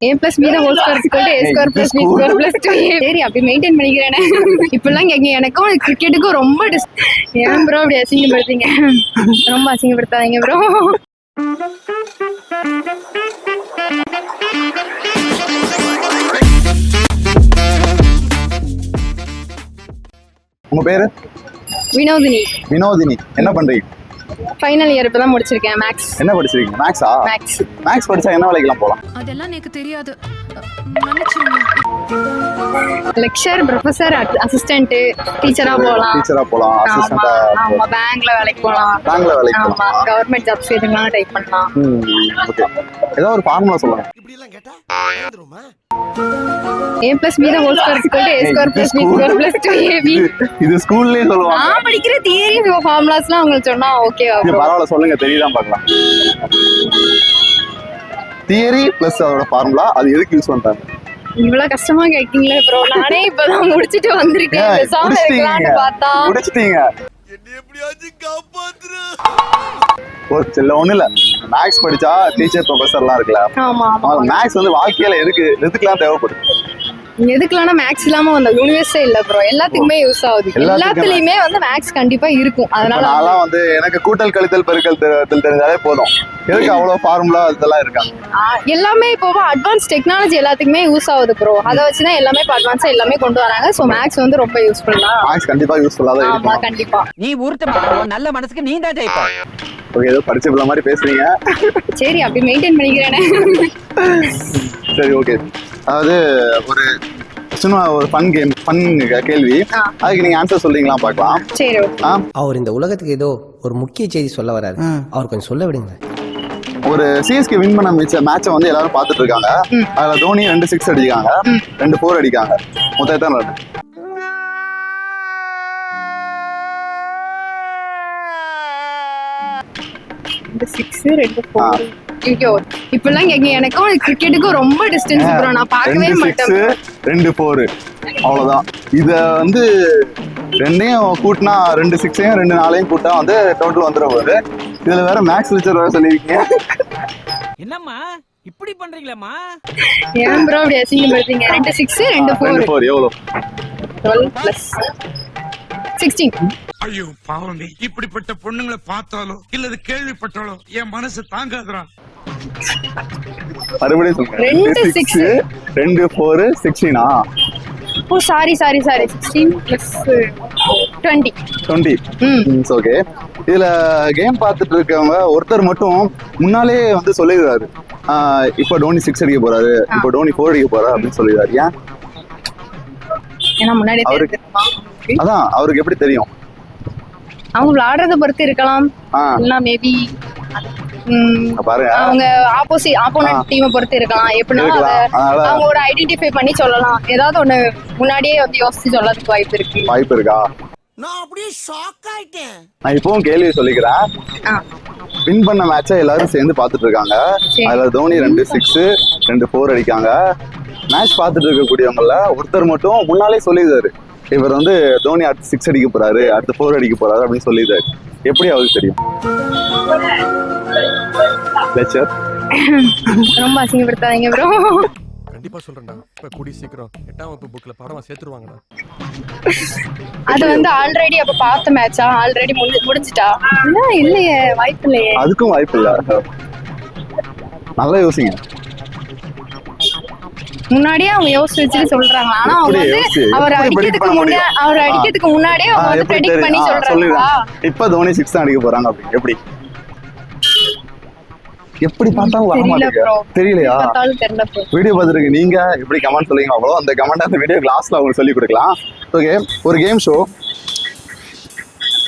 A plus B whole square equal A square plus B square plus two சரி அப்படி maintain பண்ணிக்கிறேனே. இப்பெல்லாம் கேட்க எனக்கும் கிரிக்கெட்டுக்கும் ரொம்ப dis- ஏன் ப்ரோ அப்படி அசிங்கப்படுத்தீங்க ரொம்ப அசிங்கப்படுத்தாதீங்க ப்ரோ உங்க பேரு? வினோதினி. வினோதினி. என்ன பண்றீங்க? ஃபைனல் இயர் இப்பதான் முடிச்சிருக்கேன் மேக்ஸ் என்ன படிச்சிருக்கீங்க? மேக்ஸா மேக்ஸ் மேக்ஸ் படிச்சா என்ன வேலைக்கெல்லாம் போலாம்? அதெல்லாம் எனக்கு தெரியாது. லெக்சர் ப்ரொஃபசர் அசிஸ்டன்ட் டீச்சரா போகலாம் டீச்சரா போலாம். ஆமா அசிஸ்டண்டா ஆமா பேங்க்ல வேலைக்கு போகலாம் பேங்க்ல வேலைக்கு போலாம். கவர்மெண்ட் ஜாப்ஸ் எதுனாலும் ட்ரை பண்ணலாம். ஓகே ஏதாவது ஒரு ஃபார்முலா சொல்லுங்க. இப்படி எல்லாம் கேட்டா வந்துருமா A plus B whole square equal A square plus B square plus two A B இது- இது ஸ்கூல்லயே சொல்லுவாங்க. நான் படிக்கிற தியரி ஃபார்முலாஸ்லாம் உங்களுக்கு சொன்னா இது பரவாயில்ல சொல்லுங்க தெரியுதான் பார்க்கலாம். தியரி பிளஸ் அதோட ஃபார்முலா அது எதுக்கு யூஸ் பண்றாங்க? இவ்வளவு கஷ்டமா கேட்கீங்களே ப்ரோ நானே இப்பதான் முடிச்சிட்டு வந்திருக்கேன். பேசாம முடிச்சிட்டீங்க. இருக்கலாம்னு பார்த்தா. முடிச்சிட்டீங்க. ஒரு சில ஒண்ணு இல்ல. மேக்ஸ் படிச்சா டீச்சர் ப்ரொஃபஸர்லாம் இருக்குல்ல. மேக்ஸ் வந்து வாழ்க்கையில எதுக்கு எதுக்கெல்லாம் தேவைப்படுது? எதுக்குலாம் மேக்ஸ் இல்லாம வந்த யூனிவர்ஸே இல்ல ப்ரோ எல்லாத்துக்குமே யூஸ் ஆகுது. எல்லாத்துலயுமே வந்து மேக்ஸ் கண்டிப்பா இருக்கும். அதனால நான்லாம் வந்து எனக்கு கூட்டல் கழித்தல் பெருக்கல் தெரிஞ்சாலே போதும். எதுக்கு அவ்வளவு ஃபார்முலா இதெல்லாம் இருக்காங்க ஆ, எல்லாமே இப்போ அட்வான்ஸ் டெக்னாலஜி எல்லாத்துக்குமே யூஸ் ஆகுது ப்ரோ அதை வச்சுதான் எல்லாமே இப்போ அட்வான்ஸா எல்லாமே கொண்டு வராங்க. ஸோ மேக்ஸ் வந்து ரொம்ப யூஸ்ஃபுல் தான். மேக்ஸ் கண்டிப்பா யூஸ்ஃபுல்லா தான் ஆமா இருக்கும். கண்டிப்பா. நீ ஊர்த்த நல்ல மனசுக்கு நீ தான் ஜெயிப்ப. ஓகே ஏதோ படிச்ச மாதிரி பேசுறீங்க. சரி அப்படி மெயின்டைன் பண்ணிக்கிறேனே. சரி ஓகே அதாவது ஒரு சின்ன ஒரு ஃபன் கேம் ஃபன் கேள்வி. அதுக்கு நீங்க ஆன்சர் சொல்றீங்களா பார்க்கலாம். சரி அவர் இந்த உலகத்துக்கு ஏதோ ஒரு முக்கிய செய்தி சொல்ல வராரு. அவர் கொஞ்சம் சொல்ல விடுங்க ஒரு சிஎஸ்கே வின் பண்ண மிச்ச மேட்சை வந்து எல்லாரும் பார்த்துட்டு இருக்காங்க. அதுல தோனி ரெண்டு சிக்ஸ் அடிக்காங்க. ரெண்டு ஃபோர் அடிக்காங்க. மொத்தம் எத்தனை ரன் ரெண்டு சிக்ஸ் ரெண்டு ஃபோர் ஐயோ இப்பெல்லாம் கேட்க எனக்கும் கிரிக்கெட்டுக்கும் ரொம்ப டிஸ்டன்ஸ் ப்ரோ நான் பார்க்கவே மாட்டேன். ரெண்டு ஃபோர் அவ்வளவுதான். இத வந்து ரெண்டையும் கூட்டினா ரெண்டு சிக்ஸையும் ரெண்டு நாளையும் கூட்டா வந்து டோட்டல் வந்துட போகுது இதுல வேற மேக்ஸ் லெக்சர் வேற சொல்லியிருக்கீங்க. என்னம்மா? இப்படி பண்றீங்களேம்மா? ஏன் ப்ரோ அப்படி அசிங்கப்படுத்தீங்க ரெண்டு சிக்ஸ் ரெண்டு ஃபோர் ரெண்டு ஃபோர் எவ்வளோ டுவெல் பிளஸ் சிக்ஸ்டீன் ஐயோ பாவமே. இப்படிப்பட்ட பொண்ணுங்களை பார்த்தாலோ இல்லது கேள்விப்பட்டாலோ என் மனசு தாங்காதுடா. மறுபடியும் ரெண்டு. சிக்ஸ் ரெண்டு ஃபோர் சிக்ஸ்டீனா ஓ sorry sorry sorry sixteen plus twenty twenty ம். ஓகே இதுல கேம் பார்த்துட்டு இருக்கவங்க ஒருத்தர் மட்டும் முன்னாலே வந்து சொல்லிடுறாரு. இப்போ டோனி சிக்ஸ் அடிக்க போறாரு இப்போ டோனி ஃபோர் அடிக்க போறாரு அப்படின்னு சொல்லிடுறாரு. ஏன்? ஏன்னா தெரிஞ்சிருமா அதான் அவருக்கு எப்படி தெரியும்? அவங்க விளையாடுறத பொறுத்து இருக்கலாம். ஆ. இல்ல மேபி பாருங்க. அவங்க ஆப்போசிட். ஆப்போனன்ட் டீமை பொறுத்து இருக்கலாம். எப்படின்னா அவங்க ஒரு ஐடென்டிஃபை பண்ணி சொல்லலாம். ஏதாவது ஒண்ணு முன்னாடியே வந்து யோசிச்சு சொல்லறதுக்கு வாய்ப்பு இருக்கு. வாய்ப்பு இருக்கா? நான் அப்படியே ஷாக் ஆயிட்டேன். நான் இப்பவும் கேள்வி சொல்லிக்கிறேன். வின் பண்ண மேட்சை எல்லாரும் சேர்ந்து பார்த்துட்டு இருக்காங்க. அதுல தோனி ரெண்டு சிக்ஸ் ரெண்டு ஃபோர் அடிக்காங்க. மேட்ச் பார்த்துட்டு இருக்கக்கூடியவங்கள ஒருத்தர் மட்டும் முன்னாலே சொல்லிடுறாரு. இவர் வந்து தோனி அடுத்து சிக்ஸ் அடிக்க போறாரு அடுத்து ஃபோர் அடிக்க போறாரு அப்படின்னு சொல்லிடுறாரு எப்படி அவருக்கு தெரியும்? லெக்சர் ரொம்ப அசிங்கப்படுத்தாதீங்க ப்ரோ கண்டிப்பா சொல்றேன்டா. இப்ப கூடி சீக்கிரம் எட்டாம் வகுப்பு புக்ல படமா சேர்த்துருவாங்கடா. அது வந்து ஆல்ரெடி அப்ப பார்த்த மேட்சா ஆல்ரெடி முடிஞ்சிட்டா? இல்ல இல்லையே வாய்ப்பு இல்லையே அதுக்கும் வாய்ப்பு இல்ல நல்லா யோசிங்க. முன்னாடியே அவங்க யோசிச்சு வச்சுட்டு சொல்றாங்க ஆனா அவங்க வந்து? அவர் அடிக்கிறதுக்கு முன்னாடி? அவர். அடிக்கிறதுக்கு முன்னாடியே அவங்க வந்து ப்ரெடிக்ட்? பண்ணி சொல்லிடுறேன். இப்ப தோனி சிக்ஸ் தான் அடிக்க போறாங்க அப்படி. எப்படி? எப்படி பார்த்தாலும் வர மாட்டேங்க தெரியலையா? வீடியோ பார்த்துருக்கு நீங்க எப்படி கமெண்ட் சொல்லுங்க அவ்வளோ? அந்த கமெண்ட் அந்த வீடியோ கிளாஸ்ல அவங்களுக்கு சொல்லி கொடுக்கலாம். ஓகே ஒரு கேம் ஷோ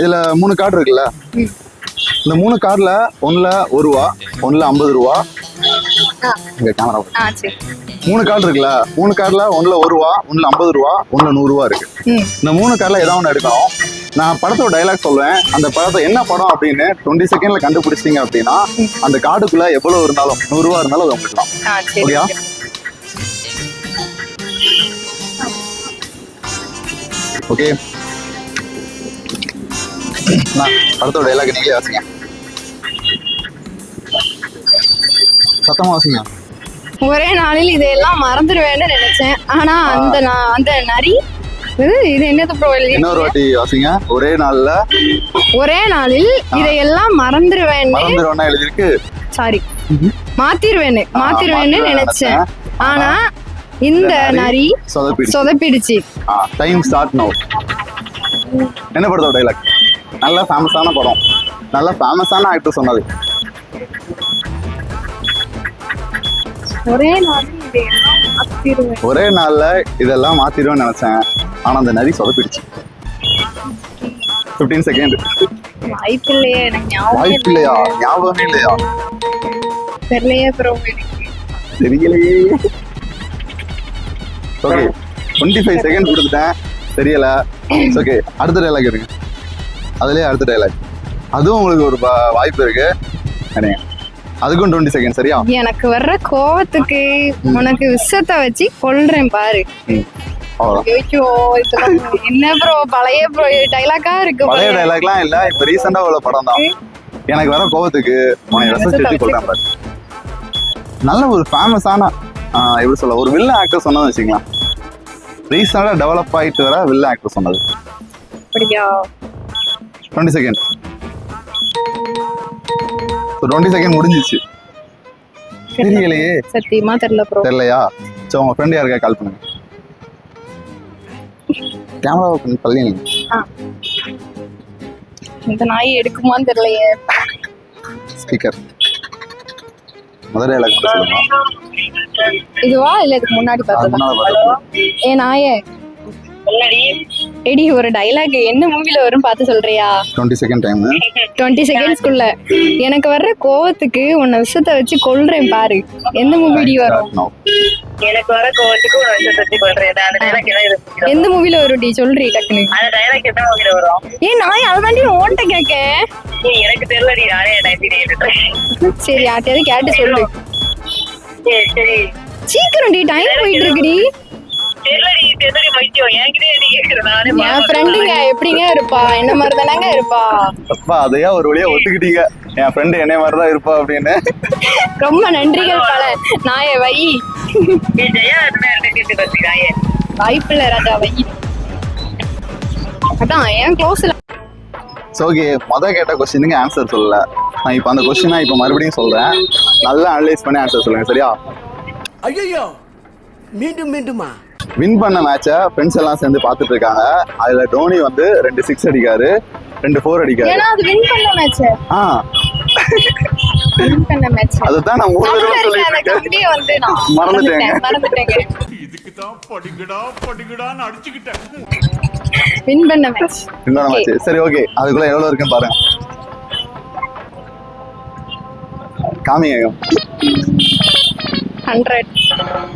இதுல மூணு கார்டு இருக்குல்ல? இந்த மூணு கார்டுல ஒண்ணுல ஒரு ரூபா ஒண்ணுல ஐம்பது ரூபா. இங்க கேமரா மூணு கார்டு இருக்குல்ல? மூணு கார்டுல ஒண்ணுல ஒரு ரூபா ஒண்ணுல ஐம்பது ரூபா ஒண்ணுல நூறு ரூபா இருக்கு. இந்த மூணு கார்டில் ஏதாவது ஒன்று எடுக்கணும் நான் படத்தோட டைலாக் சொல்லுவேன். அந்த படத்தை என்ன படம் அப்படின்னு டுவெண்ட்டி செகண்ட்ல கண்டுபிடிச்சிட்டீங்க அப்படின்னா அந்த கார்டுக்குள்ள எவ்வளவு இருந்தாலும் நூறுரூவா இருந்தாலும் அது சரி ஓகேயா ஓகே நான் படத்தோட டைலாக் நீங்களே வாசிங்க. சத்தமா வாசிங்க. ஒரே நாளில் இதையெல்லாம் மறந்துடுவேன்னு நினைச்சேன். ஆனா அந்த அந்த நரி இது என்னது ப்ரோ இன்னொரு வாட்டி வாசிங்க. ஒரே நாள்ல ஒரே நாளில் இதையெல்லாம் மறந்துடுவேன்னு மறந்துடுவோம்னா எழுதிருக்கு சாரி மாத்திருவேன்னு மாத்திருவேன்னு நினைச்சேன். ஆனா இந்த நரி சொதப்பிடுச்சு. டைம் ஸ்டார்ட் நோ என்ன படத்தோட டைலாக் நல்ல ஃபேமஸான படம். நல்ல ஃபேமஸான ஆக்டர் சொன்னது. ஒரே மாத்திருவேன் ஒரே நாள்ல இதெல்லாம் மாத்திடுவேன்னு நினைச்சேன். ஆனா அந்த நரி சொதப்பிடுச்சு. 15 செகண்ட் எனக்கு ஞாபகம் வாய்ப்பு இல்லையா ஞாபகமே இல்லையா? தெரியலையே ப்ரோ எனக்கு. தெரியலையே. ஓகே டுவெண்ட்டி ஃபைவ் செகண்ட் கொடுத்துட்டேன். தெரியல. ஓகே அடுத்த டைலாக் எடுங்க. அதுலயே அடுத்த டைலாக் அதுவும் உங்களுக்கு ஒரு வாய்ப்பு இருக்கு. சரிங்க அதுக்கும் டுவெண்ட்டி செகண்ட் சரியா? எனக்கு வர்ற கோவத்துக்கு உனக்கு விஷத்தை வச்சு கொல்றேன் பாரு. என்ன ப்ரோ பழைய ப்ரோ டைலாக்கா இருக்கு பழைய. டைலாக்லாம் இல்ல இப்ப ரீசெண்டா உள்ள படம் தான். எனக்கு வர கோவத்துக்கு உன்னை ரசிச்சு வச்சு கொள்றேன் பாரு. நல்ல ஒரு ஃபேமஸான எப்படி சொல்ல ஒரு வில்ல ஆக்டர் சொன்னது வச்சுக்கலாம் ரீசெண்டா டெவலப் ஆயிட்டு வர வில்ல ஆக்டர் சொன்னது. அப்படியா? டுவெண்ட்டி செகண்ட் டுவெண்ட்டி செகண்ட் முடிஞ்சிச்சு. தெரியலையே. சத்தியமா தெரியல ப்ரோ தெரியலையா? சரி உங்க ஃப்ரெண்ட் யாருக்கா கால் பண்ணுங்க. கேமரா கொஞ்சம் தள்ளி. இந்த நாய் எடுக்குமான்னு தெரியலையே. ஸ்பீக்கர் முதல் டைலாக் சொல்லுங்க. இதுவா? இல்ல இதுக்கு முன்னாடி பார்த்தது. ஏ நாயே. எடி ஒரு டைலாக் என்ன மூவில வரும் பார்த்து சொல்றியா? 20 செகண்ட் டைம் டுவெண்ட்டி செகண்ட்ஸ்க்குள்ள எனக்கு வர்ற கோவத்துக்கு உன்னை விஷத்தை வச்சு கொல்றேன் பாரு. எந்த மூவிடி வரும்? எனக்கு வர கோவத்துக்கு ஒரு இருக்கு எந்த மூவில வரும் டி? சொல்றி டக்குன்னு. அந்த டைலாக் எத்தனை மூவில வரும்? ஏ நாய் அதாண்டி ஓட்ட கேக்க ஏய், எனக்கு தெரியலடி. நானே நைன்டி நைன் சரி யார்ட்டையாவது கேட்டு சொல்லு. சரி சீக்கிரம் டி டைம் போயிட்டு இருக்குடி. என் ஃப்ரெண்டுங்க எப்படிங்க இருப்பா? என்ன மாதிரி தானங்க இருப்பா? அப்பா அதையா ஒரு வழியா ஒத்துக்கிட்டீங்க. என் ஃப்ரெண்டு என்னைய மாதிரி தான் இருப்பா அப்படின்னு. ரொம்ப நன்றிகள் பல. நாய வை. வாய்ப்பில்ல ராஜா வை. அதான் ஏன் க்ளோஸ்ல ஸோ ஓகே மொதல் கேட்ட கொஸ்டினுக்கு ஆன்சர் சொல்லல. நான் இப்போ அந்த கொஸ்டினை இப்போ மறுபடியும் சொல்றேன். நல்லா அனலைஸ் பண்ணி ஆன்சர் சொல்லுங்க சரியா? ஐயோ மீண்டும் மீண்டுமா? வின் பண்ண மேட்சை ஃப்ரெண்ட்ஸ் எல்லாம் சேர்ந்து பார்த்துட்டு இருக்காங்க அதுல டோனி வந்து ரெண்டு சிக்ஸ் அடிக்காரு ரெண்டு ஃபோர் அடிக்காரு. ஏன்னா அது வின் பண்ண மேட்ச் ஆ. வின் பண்ண மேட்ச் அதுதான் நான் மூணு தடவை சொல்லிட்டு மறந்துட்டேங்க. மறந்துட்டேங்க. இதுக்கு தான் படிக்கடா படிக்கடான்னு அடிச்சுக்கிட்டேன். வின் பண்ண மேட்ச் இன்னொரு மேட்ச் சரி ஓகே அதுக்குள்ள எவ்வளவு இருக்குன்னு பாருங்க. காமிங்க. ஹண்ட்ரட்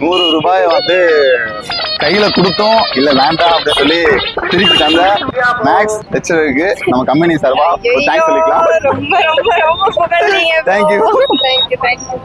நூறு ரூபாய் வந்து கையில கொடுத்தோம். இல்ல வேண்டாம் அப்படின்னு சொல்லி திருப்பி தந்த மேக்ஸ் ஹெச்ருக்கு நம்ம கம்பெனி சார்பா தேங்க்ஸ் சொல்லிக்கலாம். ரொம்ப ரொம்ப. Thank you thank you